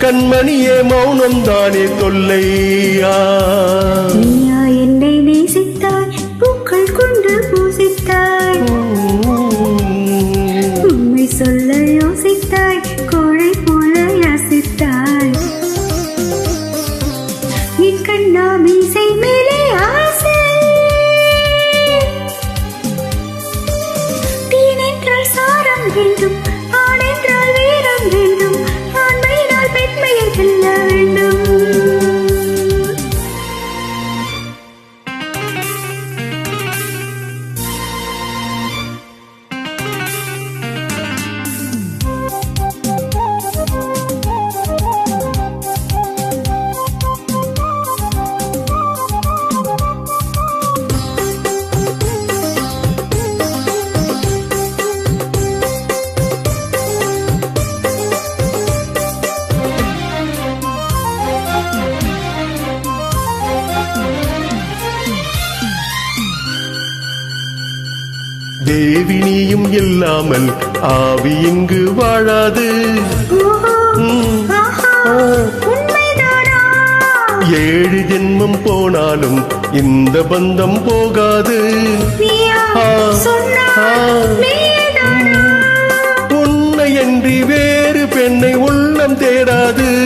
கண்மணியே மௌனம் தானே தொல்லையா? தேவி நீயும் இல்லாமல் ஆவி இங்கு வாழாது. ஏழு ஜென்மம் போனாலும் இந்த பந்தம் போகாது. உன்னை என்று வேறு பெண்ணை உள்ளம் தேடாது.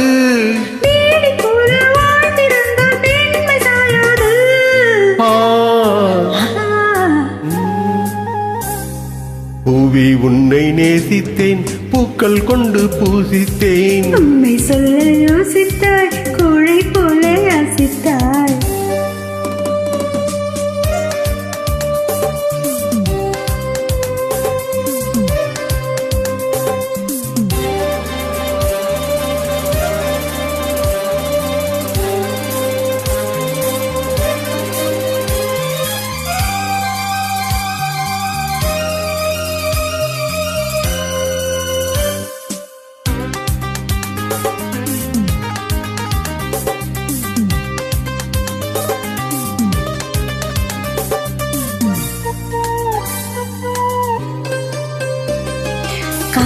உன்னை நேசித்தேன் பூக்கள் கொண்டு பூசித்தேன். நம்மை சொல்ல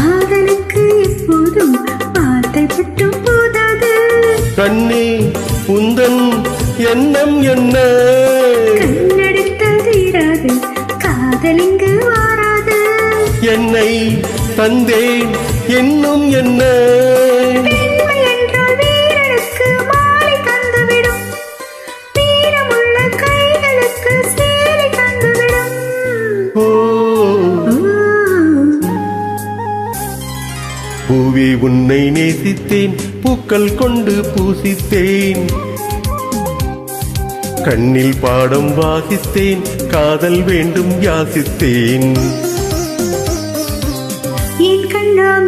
காதலுக்கு எப்போதும் வார்த்தை மட்டும் போதாது. கண்ணே உந்தன் எண்ணம் என்ன? கண்ணடித்தல் தீராது காதலிங்கு வாராது என்னை தந்தேன் என்னும் என்ன? உன்னை நேசித்தேன் பூக்கள் கொண்டு பூசித்தேன். கண்ணில் பாடம் வாசித்தேன் காதல் வேண்டும் யாசித்தேன். என் கண்ணா